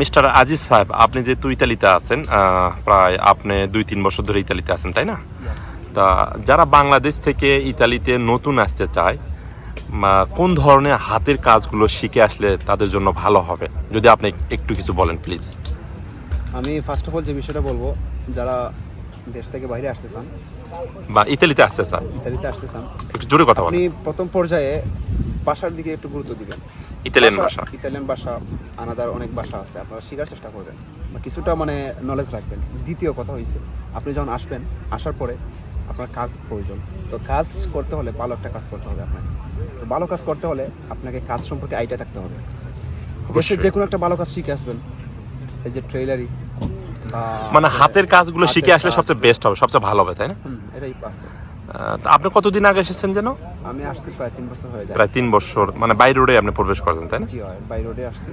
Mister Aziz সাহেব আপনি যেহেতু ইতালিতে আছেন প্রায় আপনি দুই তিন বছর ধরে ইতালিতে আছেন তাই না? তা যারা বাংলাদেশ থেকে ইতালিতে নতুন আসতে চায় কোন ধরনের হাতের কাজগুলো শিখে আসলে তাদের জন্য ভালো হবে? যদি আপনি একটু কিছু বলেন প্লিজ আমি ফার্স্ট অফ অল যে বিষয়টা বলব যারা দেশ থেকে বাইরে আসতে চান বা ইতালিতে আসতে চান? ইতালিতে আসতে চান একটু জোরে কথা আপনি প্রথম পর্যায়ে ভাষার দিকে একটু গুরুত্ব দিবেন। ইতালিয়ান ভাষা। ইতালিয়ান ভাষা আনাদার অনেক ভাষা আছে। আপনারা শেখার চেষ্টা করবেন। বা কিছুটা মানে নলেজ রাখবেন। দ্বিতীয় কথা হয়েছে আপনি যখন আসবেন আসার পরে আপনার কাজ প্রয়োজন। তো কাজ করতে হলে ভালো একটা কাজ করতে হবে আপনাকে। তো ভালো কাজ করতে হলে আপনাকে কাজ সম্পর্কে আইডিয়া থাকতে হবে। দেশের অবশ্যই। যে কোনো একটা ভালো কাজ শিখে আসবেন। এই যে ট্রেলারি মানে হাতের কাজগুলো শিখে আসলে সবচেয়ে বেস্ট হবে সবচেয়ে ভালো হবে তাই না? এটাই বাস্তব। আপনি কতদিন আগে এসেছেন যেন? আমি আসছি প্রায় তিন বছর হয়ে যায়। প্রায় তিন বছর মানে বাই রোডে আপনি প্রবেশ করেন তাই না? জি বাই রোডে আসছি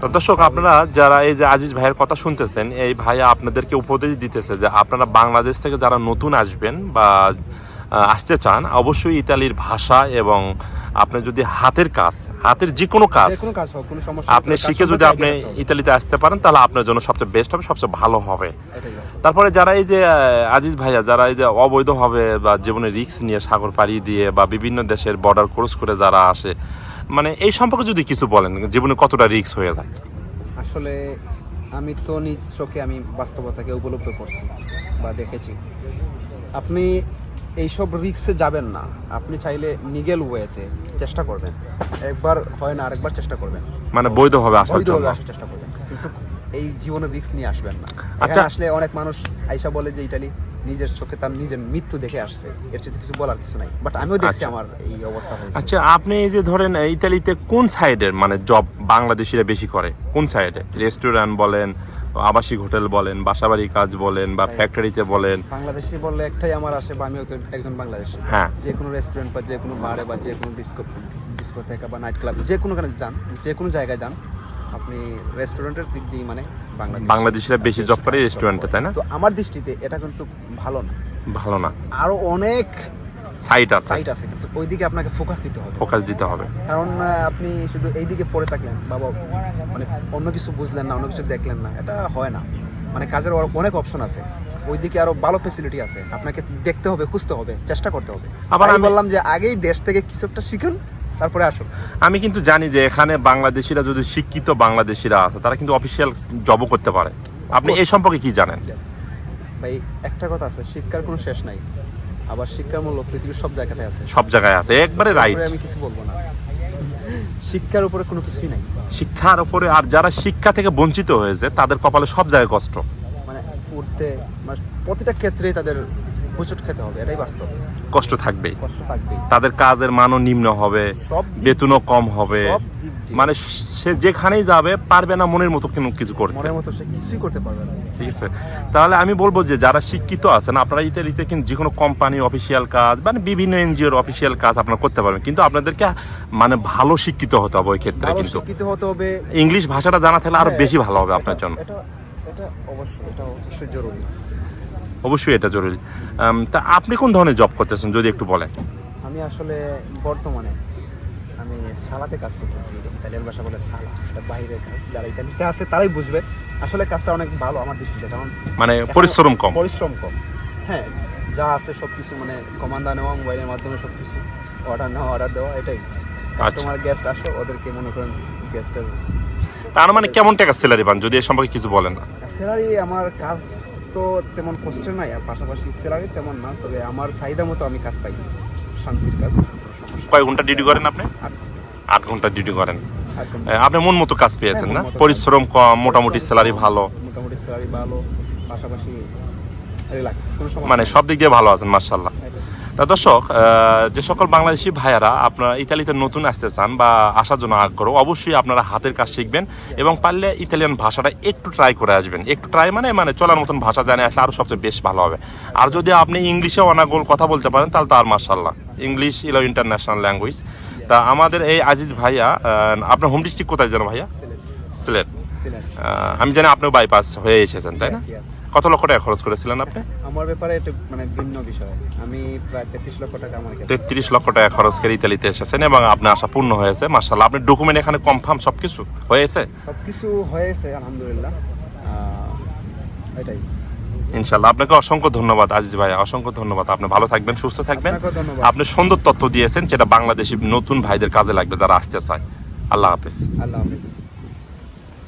তো দর্শক আপনারা যারা এই যে আজিজ ভাইয়ের কথা শুনতেছেন এই ভাইয়া আপনাদেরকে উপদেশ দিতেছে যে আপনারা বাংলাদেশ থেকে যারা নতুন আসবেন বা আসতে চান অবশ্যই ইতালির ভাষা এবং আপনি যদি হাতের কাজ হাতের যে কোনো কাজ আপনি শিখে যদি আপনি। ইতালিতে আসতে পারেন তাহলে আপনার জন্য সবচেয়ে বেস্ট হবে সবচেয়ে ভালো হবে। তারপরে যারা এই যে আজিজ ভাইয়া যারা এই যে অবৈধভাবে বা জীবনে রিক্স নিয়ে সাগর পাড়িয়ে দিয়ে বা বিভিন্ন দেশের বর্ডার ক্রস করে যারা আসে মানে এই সম্পর্কে যদি কিছু বলেন জীবনে কতটা রিস্ক হয়ে যায়? আসলে আমি তো নিজ চোখে আমি বাস্তবতাকে উপলব্ধ করছি বা দেখেছি। আপনি এইসব রিক্সে যাবেন না। আপনি চাইলে নিগেল ওয়েতে চেষ্টা করবেন। একবার হয় না আরেকবার চেষ্টা করবেন। মানে বৈধভাবে আসার জন্য। আসার চেষ্টা করবেন। কিন্তু এই জীবনে রিস্ক নিয়ে আসবেন না। আচ্ছা। আসলে অনেক মানুষ আইসা বলে যে ইটালি নিজের চোখে তার নিজের মৃত্যু দেখে আসছে। এর চেয়ে কিছু বলার কিছু নাই। বাট আমিও দেখছি আচ্ছা। আমার এই অবস্থা হয়েছে। আচ্ছা আপনি এই যে ধরেন ইতালিতে কোন সাইডের মানে জব বাংলাদেশিরা বেশি করে? কোন সাইডে রেস্টুরেন্ট বলেন আবাসিক হোটেল বলেন বাসাবাড়ি কাজ বলেন বা ফ্যাক্টরিতে বলেন। বাংলাদেশি বললে একটাই আমার আসে বা আমিও তো একজন বাংলাদেশি। হ্যাঁ। যে কোনো রেস্টুরেন্ট বা যে কোনো বারে বা যে কোনো ডিস্কো ডিস্কো থেকে বা নাইট ক্লাব যে কোনো যান যে কোনো জায়গায় যান আপনি রেস্টুরেন্টের দিক দিয়ে মানে বাংলাদেশ। বাংলাদেশিরা বেশি জব করে রেস্টুরেন্টে তাই না? তো আমার দৃষ্টিতে এটা কিন্তু ভালো না। ভালো না। আরও অনেক সাইট আছে। সাইট আছে কিন্তু ওইদিকে আপনাকে ফোকাস দিতে হবে। ফোকাস দিতে হবে। কারণ আপনি শুধু এইদিকে পড়ে থাকলেন বাবা মানে অন্য কিছু বুঝলেন না অন্য কিছু দেখলেন না এটা হয় না। মানে কাজের অনেক অপশন আছে। ওইদিকে আরও ভালো ফেসিলিটি আছে। আপনাকে দেখতে হবে খুঁজতে হবে চেষ্টা করতে হবে। আবার আমি আমি- বললাম যে আগেই দেশ থেকে কিছু একটা শিখুন তারপরে আসুন। আমি কিন্তু জানি যে এখানে বাংলাদেশিরা যদি শিক্ষিত বাংলাদেশিরা আছে তারা কিন্তু অফিসিয়াল জবও করতে পারে। আপনি এই সম্পর্কে কি জানেন? ভাই একটা কথা আছে শিক্ষার কোনো শেষ নাই। আবার শিক্ষার মূল্য পৃথিবীর সব জায়গাতে আছে। সব জায়গায় আছে। একবারে রাইট আমি কিছু বলব না। শিক্ষার উপরে কোনো কিছুই নাই। শিক্ষার উপরে আর যারা শিক্ষা থেকে বঞ্চিত হয়েছে তাদের কপালে সব জায়গায় কষ্ট। মানে উঠতে মানে প্রতিটা ক্ষেত্রেই তাদের হুচট খেতে হবে এটাই বাস্তব। কষ্ট থাকবেই। কষ্ট থাকবেই। তাদের কাজের মানও নিম্ন হবে বেতনও কম হবে। মানে সে যেখানেই যাবে পারবে না মনের মতো কোনো কিছু করতে। মনের মতো সে কিছুই করতে পারবে না। ঠিক আছে? তাহলে আমি বলব যে যারা শিক্ষিত আছেন আপনারা ইতালিতে কিন্তু যে কোনো কোম্পানি অফিসিয়াল কাজ মানে বিভিন্ন এনজিওর অফিসিয়াল কাজ আপনারা করতে পারবেন। কিন্তু আপনাদেরকে মানে ভালো শিক্ষিত হতে হবে ওই ক্ষেত্রে কিন্তু। শিক্ষিত হতে হবে। ইংলিশ ভাষাটা জানা থাকলে আরও হ্যাঁ, বেশি ভালো হবে আপনার জন্য। এটা এটা অবশ্যই এটা অবশ্যই জরুরি। অবশ্যই এটা জরুরি। তা আপনি কোন ধরনের জব করতেছেন যদি একটু বলেন? আমি আসলে বর্তমানে আমি সালাতে কাজ করতেছি ইতালিয়ান ভাষা বলে সালা এটা বাইরের কাজ যারা ইতালিতে আছে তারাই বুঝবে। আসলে কাজটা অনেক ভালো আমার দৃষ্টিতে কারণ মানে পরিশ্রম কম। পরিশ্রম কম। হ্যাঁ যা আছে সব কিছু মানে কমান্দা নেওয়া মোবাইলের মাধ্যমে সব কিছু অর্ডার নেওয়া অর্ডার দেওয়া এটাই। কাস্টমার গেস্ট আসো ওদেরকে মনে করেন গেস্টের তার মানে কেমন টাকা স্যালারি পান যদি এ সম্পর্কে কিছু বলেন না? স্যালারি আমার কাজ তো তেমন কষ্টের নাই আর পাশাপাশি স্যালারি তেমন না তবে আমার চাহিদা মতো আমি কাজ পাইছি শান্তির কাজ। কয় ঘণ্টা ডিউটি করেন আপনি? আট ঘণ্টা। ডিউটি করেন। আপনি মন মতো কাজ পেয়েছেন হ্যাঁ, না। পরিশ্রম কম মোটামুটি স্যালারি ভালো। মোটামুটি স্যালারি ভালো পাশাপাশি মানে সব দিক দিয়ে ভালো আছেন মার্শাল্লাহ দর্শক যে সকল বাংলাদেশি ভাইয়ারা আপনারা ইতালিতে নতুন আসতে চান বা আসার জন্য আগ্রহ অবশ্যই আপনারা হাতের কাজ শিখবেন এবং পারলে ইতালিয়ান ভাষাটা একটু ট্রাই করে আসবেন। একটু ট্রাই মানে মানে চলার মতন ভাষা জানে আসলে আরও সবচেয়ে বেশ ভালো হবে। আর যদি আপনি ইংলিশে অনাগোল কথা বলতে পারেন তাহলে তো আর মার্শাল্লাহ ইংলিশ ইলো ইন্টারন্যাশনাল ল্যাঙ্গুয়েজ তা আমাদের এই আজিজ ভাইয়া আপনার হোম ডিস্ট্রিক্ট কোথায় যেন ভাইয়া? সিলেট। আমি জানি আপনিও বাইপাস হয়ে এসেছেন তাই না. কত লক্ষ টাকা খরচ করেছিলেন আপনি? আমার ব্যাপারে এটা মানে ভিন্ন বিষয়। আমি প্রায় তেত্রিশ লক্ষ টাকা আমার কাছে। তেত্রিশ লক্ষ টাকা খরচ করে ইতালিতে এসেছেন এবং আপনার আশা পূর্ণ হয়েছে মার্শাল্লাহ আপনি ডকুমেন্ট এখানে কনফার্ম সব কিছু হয়েছে? সব কিছু হয়েছে আলহামদুলিল্লাহ। এটাই। ইনশাল্লাহ আপনাকে অসংখ্য ধন্যবাদ আজিজ ভাই। অসংখ্য ধন্যবাদ। আপনি ভালো থাকবেন সুস্থ থাকবেন। ধন্যবাদ। আপনি সুন্দর তথ্য দিয়েছেন যেটা বাংলাদেশি নতুন ভাইদের কাজে লাগবে যারা আসতে চায়। আল্লাহ হাফেজ। আল্লাহ হাফিজ।